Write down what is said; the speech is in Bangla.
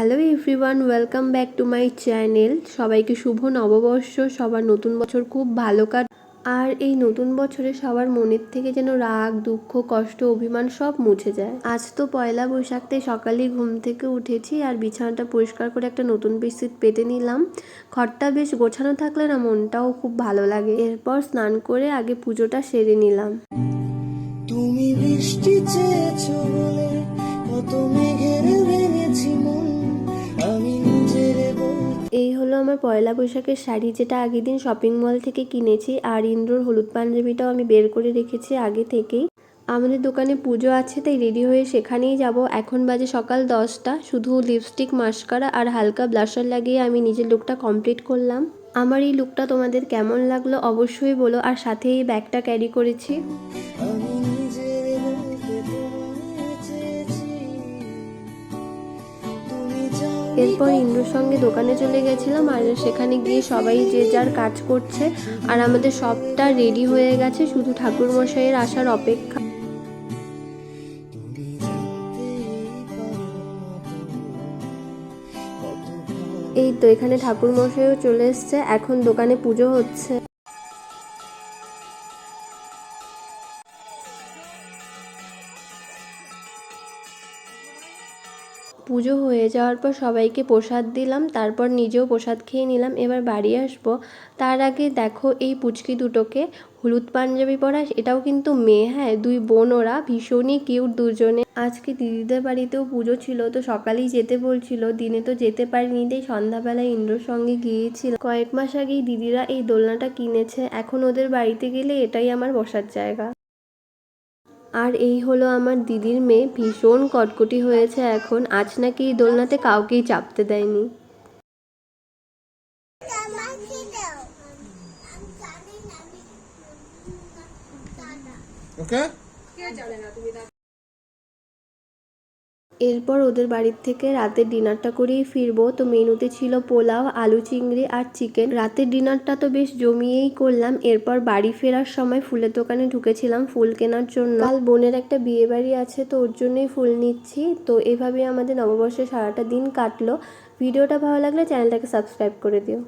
Hello everyone, welcome back to my channel. সবাইকে শুভ নববর্ষ, সবার নতুন বছর খুব ভালো কাট আর এই নতুন বছরে সবার মনের থেকে যেন রাগ, দুঃখ, কষ্ট, অভিমান সব মুছে যায়। আজ তো পয়লা বৈশাখ তাই সকালেই ঘুম থেকে উঠেছি আর বিছানাটা পরিষ্কার করে একটা নতুন বেডশিট পেতে নিলাম। ঘরটা বেশ গোছানো থাকলে না মনটাও খুব ভালো লাগে। এরপর স্নান করে আগে পুজোটা সেরে নিলাম। তুমি বৃষ্টি চেয়েছো বলে কত মেঘের এই হলো আমার পয়লা বৈশাখের শাড়ি, যেটা আগের দিন শপিং মল থেকে কিনেছি আর ইন্দ্রর হলুদ পাঞ্জাবিটাও আমি বের করে রেখেছি আগে থেকেই। আমাদের দোকানে পুজো আছে, তাই রেডি হয়ে সেখানেই যাব। এখন বাজে সকাল দশটা, শুধু লিপস্টিক মাস্কারা আর হালকা ব্লাশার লাগিয়ে আমি নিজের লুকটা কমপ্লিট করলাম। আমার এই লুকটা তোমাদের কেমন লাগল অবশ্যই বলো, আর সাথে এই ব্যাগটা ক্যারি করেছি। এরপর ইন্দ্রর সঙ্গে দোকানে চলে গেছিলাম আর সেখানে গিয়ে সবাই যে যার কাজ করছে আর আমাদের সবটা রেডি হয়ে গেছে, শুধু ঠাকুর মশাইয়ের আসার অপেক্ষা। এই তো এখানে ঠাকুর মশাইও চলে এসছে, এখন দোকানে পুজো হচ্ছে। পুজো হয়ে যাওয়ার পর সবাইকে প্রসাদ দিলাম, তারপর নিজেও প্রসাদ খেয়ে নিলাম। এবার বাড়ি আসব। তার আগে দেখো এই পুচকি দুটোকে, হলুদ পাঞ্জাবি পরা, এটাও কিন্তু মেয়ে হ্যাঁ? দুই বোন ওরা, ভীষণই কিউট দুজনে। আজকে দিদিদের বাড়িতেও পুজো ছিল, তো সকালেই যেতে বলছিল, দিনে তো যেতে পারিনি, তাই সন্ধ্যাবেলায় ইন্দ্রর সঙ্গে গিয়েছিল। কয়েক মাস আগেই দিদিরা এই দোলনাটা কিনেছে, এখন ওদের বাড়িতে গেলে এটাই আমার বসার জায়গা। আর এই হলো আমার দিদির মেয়ে ভীষণ কটকটি হয়েছে এখন আজ নাকি এই দোলনাতে কাউকেই চাপতে দেয়নি Okay? এরপর ওদের বাড়ির থেকে রাতের ডিনারটা করেই ফিরবো। তো মেনুতে ছিল পোলাও, আলু চিংড়ি আর চিকেন। রাতের ডিনারটা তো বেশ জমিয়েই করলাম। এরপর বাড়ি ফেরার সময় ফুলের দোকানে ঢুকেছিলাম ফুল কেনার জন্য। কাল বোনের একটা বিয়ে বাড়ি আছে, তো ওর জন্যই ফুল নিচ্ছি। তো এভাবে আমাদের নববর্ষে সারাটা দিন কাটলো। ভিডিওটা ভালো লাগলে চ্যানেলটাকে সাবস্ক্রাইব করে দিও।